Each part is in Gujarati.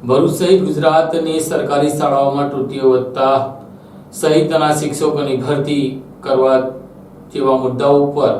ભરૂચ સહિત ગુજરાતની સરકારી શાળાઓમાં ત્રુટીઓ વધતા સહિતના શિક્ષકોની ભરતી કરવા જેવા મુદ્દાઓ ઉપર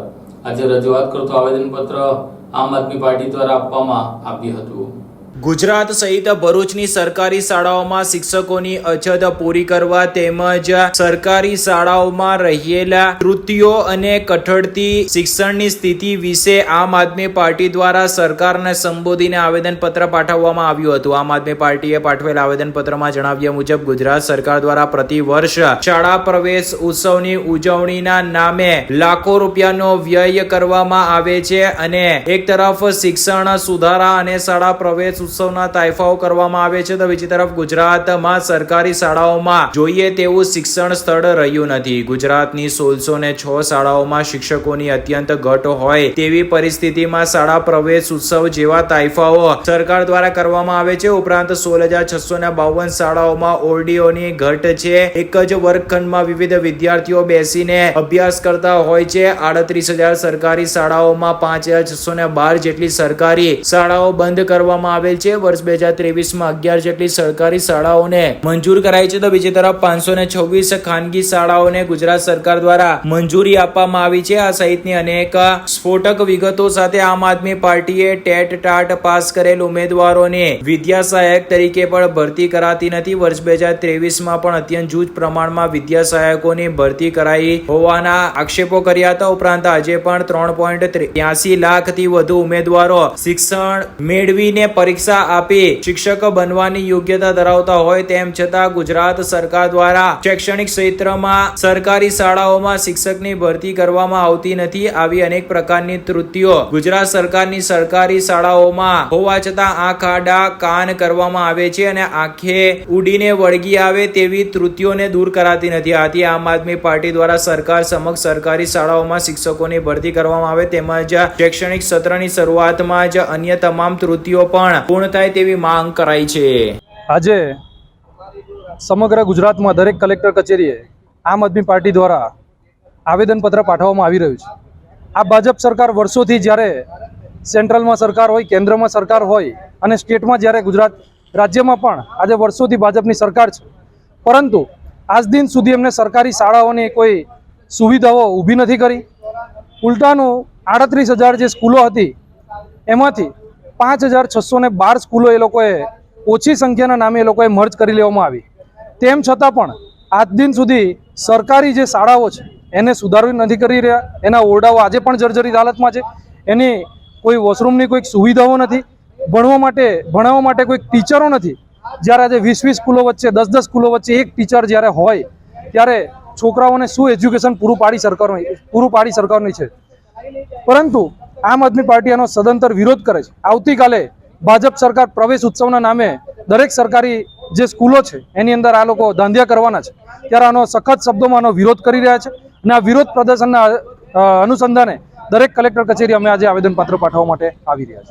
આજે રજૂઆત કરતો આવેદનપત્ર આમ આદમી પાર્ટી દ્વારા આપવામાં આવ્યું હતું. ગુજરાત સહિત ભરૂચની સરકારી શાળાઓમાં શિક્ષકોની અછત પૂરી કરવા તેમજ સરકારી શાળાઓમાં રહેલા ત્રુટીઓ અને કઠડતી શિક્ષણની સ્થિતિ વિશે આમ આદમી પાર્ટી દ્વારા સરકારને સંબોધીને આવેદનપત્ર પાઠવવામાં આવ્યું હતું. આમ આદમી પાર્ટીએ પાઠવેલ આવેદનપત્રમાં જણાવ્યા મુજબ, ગુજરાત સરકાર દ્વારા પ્રતિ વર્ષ શાળા પ્રવેશ ઉત્સવની ઉજવણીના નામે લાખો રૂપિયાનો વ્યય કરવામાં આવે છે અને એક તરફ શિક્ષણ સુધારા અને શાળા પ્રવેશ ઉત્સવના તાયફાઓ કરવામાં આવે છે તો બીજી તરફ ગુજરાતમાં સરકારી શાળાઓમાં જોઈએ તેવું શિક્ષણ સ્થળ રહ્યું નથી. ગુજરાતની સોળસો ને છ શાળાઓમાં શિક્ષકોની અત્યંત ઘટ હોય તેવી પરિસ્થિતિમાં શાળા પ્રવેશ ઉત્સવ જેવા તાયફાઓ સરકાર દ્વારા કરવામાં આવે છે. ઉપરાંત સોળ હજાર છસો ને બાવન શાળાઓમાં ઓરડીઓની ઘટ છે. એક જ વર્ગખંડમાં વિવિધ વિદ્યાર્થીઓ બેસીને અભ્યાસ કરતા હોય છે. આડત્રીસ હજાર સરકારી શાળાઓમાં પાંચ હજાર છસો ને બાર જેટલી સરકારી શાળાઓ બંધ કરવામાં આવેલ છે. વર્ષ બે હજાર ત્રેવીસમાં અગિયાર જેટલી સરકારી શાળાઓને મંજૂર કરાઈ છે. તો બીજી તરફ પાંચસો ને છવ્વીસ ખાનગી શાળાઓને ગુજરાત સરકાર દ્વારા મંજૂરી આપવામાં આવી છે. આ સહિતની અનેક સ્ફોટક વિગતો સાથે આમ આદમી પાર્ટીએ ટેટ ટાટ પાસ કરેલ ઉમેદવારોને વિદ્યા સહાયક તરીકે પણ ભરતી કરાતી નથી. વર્ષ બે હજાર ત્રેવીસમાં પણ અત્યંત જૂજ પ્રમાણમાં વિદ્યા સહાયકોની ભરતી કરાઈ હોવાના આક્ષેપો કર્યા હતા. ઉપરાંત આજે પણ ત્રણ પોઈન્ટ ત્યાસી લાખથી વધુ ઉમેદવારો શિક્ષણ મેળવીને પરીક્ષા આપી શિક્ષક બનવાની યોગ્યતા ધરાવતા હોય તેમ છતાં ગુજરાત સરકાર દ્વારા શૈક્ષણિક ક્ષેત્રમાં સરકારી શાળાઓમાં શિક્ષકની ભરતી કરવામાં આવતી નથી આવી અનેક પ્રકારની ત્રુટિઓ ગુજરાત સરકારની સરકારી શાળાઓમાં હોવા છતાં આ ખાડા કાન કરવામાં આવે છે અને આંખે ઉડીને વળગી આવે તેવી ત્રુટિઓને દૂર કરાતી નથી આથી આમ આદમી પાર્ટી દ્વારા સરકાર સમક્ષ સરકારી શાળાઓમાં શિક્ષકોની ભરતી કરવામાં આવે તેમજ શૈક્ષણિક સત્રની શરૂઆતમાં જ અન્ય તમામ ત્રુટિઓ પણ પૂર્ણ થાય તેવી માંગ કરાઈ છે. આજે સમગ્ર ગુજરાતમાં દરેક કલેક્ટર કચેરીએ આમ આદમી પાર્ટી દ્વારા આવેદનપત્ર પાઠવવામાં આવી રહ્યું છે. આ ભાજપ સરકાર વર્ષોથી જ્યારે સેન્ટ્રલમાં સરકાર હોય, કેન્દ્રમાં સરકાર હોય અને સ્ટેટમાં જ્યારે ગુજરાત રાજ્યમાં પણ આજે વર્ષોથી ભાજપની સરકાર છે. પરંતુ આજ દિન સુધી એમને સરકારી શાળાઓની કોઈ સુવિધાઓ ઊભી નથી કરી. ઉલટાનું આડત્રીસ હજાર જે સ્કૂલો હતી, એમાંથી પાંચ હજાર છસો ને બાર સ્કૂલો એ લોકોએ ઓછી સંખ્યાના નામે એ લોકોએ મર્જ કરી લેવામાં આવી. તેમ છતાં પણ આજ દિન સુધી સરકારી જે શાળાઓ છે, એને સુધારવી નથી કરી રહ્યા. એના ઓરડાઓ આજે પણ જર્જરિત હાલતમાં છે. એની કોઈ વોશરૂમની કોઈક સુવિધાઓ નથી. ભણવા માટે, ભણાવવા માટે કોઈક ટીચરો નથી. જ્યારે આજે વીસ વીસ સ્કૂલો વચ્ચે, દસ દસ સ્કૂલો વચ્ચે એક ટીચર જ્યારે હોય, ત્યારે છોકરાઓને શું એજ્યુકેશન પૂરું પાડી સરકારનું, પૂરું પાડી સરકારની છે. પરંતુ આમ આદમી પાર્ટી આનો સદંતર વિરોધ કરે છે. આવતીકાલે ભાજપ સરકાર પ્રવેશ ઉત્સવના નામે દરેક સરકારી જે સ્કૂલો છે, એની અંદર આ લોકો ધાંધિયા કરવાના છે. ત્યારે આનો સખત શબ્દોમાં આનો વિરોધ કરી રહ્યા છે અને આ વિરોધ પ્રદર્શનના અનુસંધાને દરેક કલેક્ટર કચેરી અમે આજે આવેદનપત્ર પાઠવવા માટે આવી રહ્યા છે